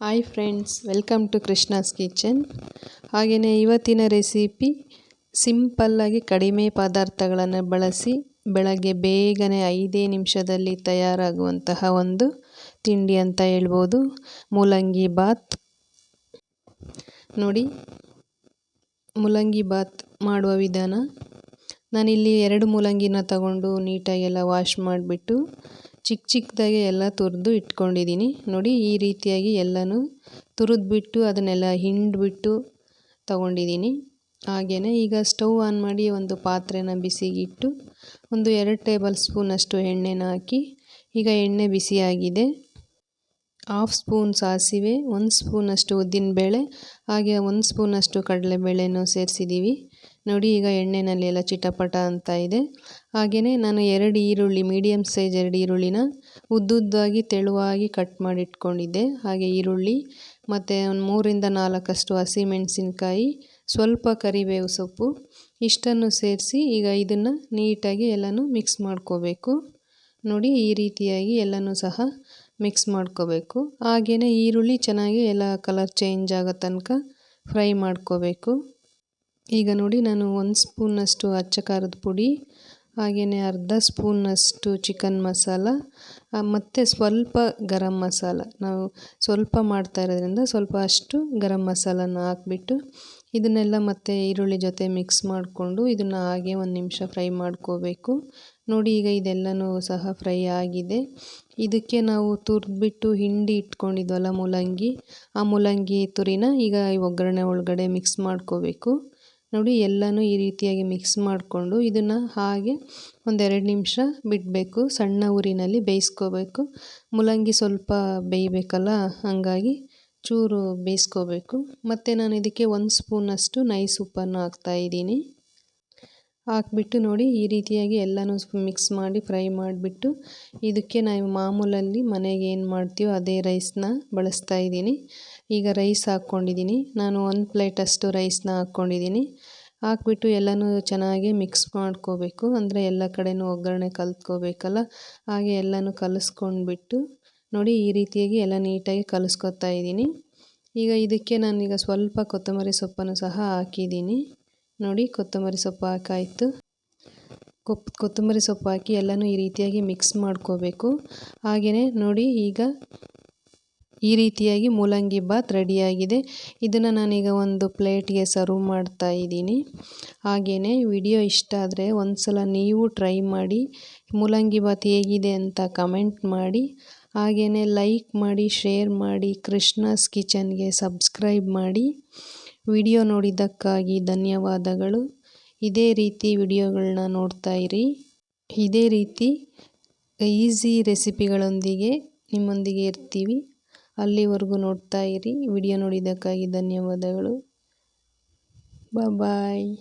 Hi friends, welcome to Krishna's kitchen. ಹಾಗೆಯೇ ಇವತ್ತಿನ recipe ಸಿಂಪಲ್ಲಾಗಿ ಕಡಿಮೆ ಪದಾರ್ಥಗಳನ್ನು ಬಳಸಿ ಬೆಳಗ್ಗೆ ಬೇಗನೆ ಐದೇ ನಿಮಿಷದಲ್ಲಿ ತಯಾರಾಗುವಂತಹ ಒಂದು ತಿಂಡಿ ಅಂತ ಹೇಳ್ಬೋದು. ಮೂಲಂಗಿ ಬಾತ್. ನೋಡಿ, ಮೂಲಂಗಿ ಬಾತ್ ಮಾಡುವ ವಿಧಾನ. ನಾನಿಲ್ಲಿ ಎರಡು ಮೂಲಂಗಿನ ತಗೊಂಡು ನೀಟಾಗಿ ಎಲ್ಲ ವಾಶ್ ಮಾಡಿಬಿಟ್ಟು ಚಿಕ್ಕ ಚಿಕ್ಕದಾಗಿ ಎಲ್ಲ ತುರಿದು ಇಟ್ಕೊಂಡಿದ್ದೀನಿ ನೋಡಿ ಈ ರೀತಿಯಾಗಿ ಎಲ್ಲನೂ ತುರಿದ್ಬಿಟ್ಟು ಅದನ್ನೆಲ್ಲ ಹಿಂಡ್ಬಿಟ್ಟು ತಗೊಂಡಿದ್ದೀನಿ ಹಾಗೆಯೇ ಈಗ ಸ್ಟವ್ ಆನ್ ಮಾಡಿ ಒಂದು ಪಾತ್ರೆನ ಬಿಸಿಗಿಟ್ಟು ಒಂದು ಎರಡು ಟೇಬಲ್ ಸ್ಪೂನಷ್ಟು ಎಣ್ಣೆನ ಹಾಕಿ ಈಗ ಎಣ್ಣೆ ಬಿಸಿಯಾಗಿದೆ. ಹಾಫ್ ಸ್ಪೂನ್ ಸಾಸಿವೆ ಒಂದು ಸ್ಪೂನಷ್ಟು ಉದ್ದಿನಬೇಳೆ, ಹಾಗೆ ಒಂದು ಸ್ಪೂನಷ್ಟು ಕಡಲೆಬೇಳೆನೂ ಸೇರಿಸಿದ್ದೀವಿ ನೋಡಿ, ಈಗ ಎಣ್ಣೆನಲ್ಲಿ ಎಲ್ಲ ಚಿಟಪಟ ಅಂತ ಇದೆ. ಹಾಗೆಯೇ ನಾನು ಎರಡು ಈರುಳ್ಳಿ ಮೀಡಿಯಮ್ ಸೈಜ್ ಎರಡು ಈರುಳ್ಳಿನ ಉದ್ದುದ್ದಾಗಿ ತೆಳುವಾಗಿ ಕಟ್ ಮಾಡಿ ಇಟ್ಕೊಂಡಿದ್ದೆ ಹಾಗೆ ಈರುಳ್ಳಿ, ಮತ್ತು ಒಂದು ಮೂರಿಂದ ನಾಲ್ಕಷ್ಟು ಹಸಿಮೆಣಸಿನ್ಕಾಯಿ ಸ್ವಲ್ಪ ಕರಿಬೇವು ಸೊಪ್ಪು, ಇಷ್ಟನ್ನು ಸೇರಿಸಿ ಈಗ ಇದನ್ನು ನೀಟಾಗಿ ಎಲ್ಲನೂ ಮಿಕ್ಸ್ ಮಾಡ್ಕೋಬೇಕು. ನೋಡಿ, ಈ ರೀತಿಯಾಗಿ ಎಲ್ಲನೂ ಸಹ ಮಿಕ್ಸ್ ಮಾಡ್ಕೋಬೇಕು. ಹಾಗೆಯೇ ಈರುಳ್ಳಿ ಚೆನ್ನಾಗಿ ಎಲ್ಲ ಕಲರ್ ಚೇಂಜ್ ಆಗೋ ತನಕ ಫ್ರೈ ಮಾಡ್ಕೋಬೇಕು. ಈಗ ನೋಡಿ ನಾನು ಒಂದು ಸ್ಪೂನಷ್ಟು ಅಚ್ಚ ಖಾರದ ಪುಡಿ ಹಾಗೆಯೇ ಅರ್ಧ ಸ್ಪೂನಷ್ಟು ಚಿಕನ್ ಮಸಾಲ ಮತ್ತು ಸ್ವಲ್ಪ ಗರಂ ಮಸಾಲ ನಾವು ಸ್ವಲ್ಪ ಮಾಡ್ತಾ ಇರೋದ್ರಿಂದ ಸ್ವಲ್ಪ ಅಷ್ಟು ಗರಂ ಮಸಾಲನ ಹಾಕ್ಬಿಟ್ಟು ಇದನ್ನೆಲ್ಲ ಮತ್ತೆ ಈರುಳ್ಳಿ ಜೊತೆ ಮಿಕ್ಸ್ ಮಾಡಿಕೊಂಡು ಇದನ್ನು ಹಾಗೆ ಒಂದು ನಿಮಿಷ ಫ್ರೈ ಮಾಡ್ಕೋಬೇಕು. ನೋಡಿ, ಈಗ ಇದೆಲ್ಲನೂ ಸಹ ಫ್ರೈ ಆಗಿದೆ. ಇದಕ್ಕೆ ನಾವು ತುರಿದ್ಬಿಟ್ಟು ಹಿಂಡಿ ಇಟ್ಕೊಂಡಿದ್ವಲ್ಲ ಮೂಲಂಗಿ. ಆ ಮೂಲಂಗಿ ತುರಿನ ಈಗ ಒಗ್ಗರಣೆ ಒಳಗಡೆ ಮಿಕ್ಸ್ ಮಾಡ್ಕೋಬೇಕು. ನೋಡಿ, ಎಲ್ಲನೂ ಈ ರೀತಿಯಾಗಿ ಮಿಕ್ಸ್ ಮಾಡಿಕೊಂಡು ಇದನ್ನು ಹಾಗೆ ಒಂದೆರಡು ನಿಮಿಷ ಬಿಡಬೇಕು. ಸಣ್ಣ ಊರಿನಲ್ಲಿ ಬೇಯಿಸ್ಕೋಬೇಕು. ಮೂಲಂಗಿ ಸ್ವಲ್ಪ ಬೇಯಬೇಕಲ್ಲ, ಹಾಗಾಗಿ ಚೂರು ಬೇಯಿಸ್ಕೋಬೇಕು. ಮತ್ತು ನಾನು ಇದಕ್ಕೆ ಒಂದು ಸ್ಪೂನಷ್ಟು ನೈಸ್ ಉಪ್ಪನ್ನು ಹಾಕ್ತಾಯಿದ್ದೀನಿ ಹಾಕ್ಬಿಟ್ಟು ನೋಡಿ ಈ ರೀತಿಯಾಗಿ ಎಲ್ಲನೂ ಮಿಕ್ಸ್ ಮಾಡಿ ಫ್ರೈ ಮಾಡಿಬಿಟ್ಟು ಇದಕ್ಕೆ ನಾವು ಮಾಮೂಲಲ್ಲಿ ಮನೆಗೆ ಏನು ಮಾಡ್ತೀವೋ ಅದೇ ರೈಸ್ನ ಬಳಸ್ತಾ ಇದ್ದೀನಿ. ಈಗ ರೈಸ್ ಹಾಕ್ಕೊಂಡಿದ್ದೀನಿ. ನಾನು ಒಂದು ಪ್ಲೇಟಷ್ಟು ರೈಸ್ನ ಹಾಕ್ಕೊಂಡಿದ್ದೀನಿ. ಹಾಕ್ಬಿಟ್ಟು ಎಲ್ಲನೂ ಚೆನ್ನಾಗಿ ಮಿಕ್ಸ್ ಮಾಡ್ಕೋಬೇಕು. ಅಂದರೆ ಎಲ್ಲ ಕಡೆಯೂ ಒಗ್ಗರಣೆ ಕಲ್ತ್ಕೋಬೇಕಲ್ಲ. ಹಾಗೆ ಎಲ್ಲನೂ ಕಲಿಸ್ಕೊಂಡ್ಬಿಟ್ಟು ನೋಡಿ ಈ ರೀತಿಯಾಗಿ ಎಲ್ಲ ನೀಟಾಗಿ ಕಲಿಸ್ಕೊತಾ ಇದ್ದೀನಿ. ಈಗ ಇದಕ್ಕೆ ನಾನೀಗ ಸ್ವಲ್ಪ ಕೊತ್ತಂಬರಿ ಸೊಪ್ಪನ್ನು ಸಹ ಹಾಕಿದ್ದೀನಿ. ನೋಡಿ, ಕೊತ್ತಂಬರಿ ಸೊಪ್ಪು ಹಾಕಾಯಿತು. ಕೊಪ್, ಕೊತ್ತಂಬರಿ ಸೊಪ್ಪು ಹಾಕಿ ಎಲ್ಲನೂ ಈ ರೀತಿಯಾಗಿ ಮಿಕ್ಸ್ ಮಾಡ್ಕೋಬೇಕು. ಹಾಗೆಯೇ ನೋಡಿ, ಈಗ ಈ ರೀತಿಯಾಗಿ ಮೂಲಂಗಿ ಬಾತ್ ರೆಡಿಯಾಗಿದೆ. ಇದನ್ನು ನಾನೀಗ ಒಂದು ಪ್ಲೇಟ್ಗೆ ಸರ್ವ್ ಮಾಡ್ತಾ ಇದ್ದೀನಿ. ಹಾಗೆಯೇ ವಿಡಿಯೋ ಇಷ್ಟ ಆದರೆ ಒಂದು ಸಲ ನೀವು ಟ್ರೈ ಮಾಡಿ. ಮೂಲಂಗಿ ಬಾತ್ ಹೇಗಿದೆ ಅಂತ ಕಮೆಂಟ್ ಮಾಡಿ. ಹಾಗೆಯೇ ಲೈಕ್ ಮಾಡಿ, ಶೇರ್ ಮಾಡಿ, ಕೃಷ್ಣಸ್ ಕಿಚನ್ಗೆ ಸಬ್ಸ್ಕ್ರೈಬ್ ಮಾಡಿ. ವಿಡಿಯೋ ನೋಡಿದ್ದಕ್ಕಾಗಿ ಧನ್ಯವಾದಗಳು. ಇದೇ ರೀತಿ ವಿಡಿಯೋಗಳನ್ನ ನೋಡ್ತಾ ಇರಿ. ಇದೇ ರೀತಿ ಈಸಿ ರೆಸಿಪಿಗಳೊಂದಿಗೆ ನಿಮ್ಮೊಂದಿಗೆ ಇರ್ತೀವಿ. ಅಲ್ಲಿವರೆಗೂ ನೋಡ್ತಾ ಇರಿ. ವಿಡಿಯೋ ನೋಡಿದ್ದಕ್ಕಾಗಿ ಧನ್ಯವಾದಗಳು. ಬಾಯ್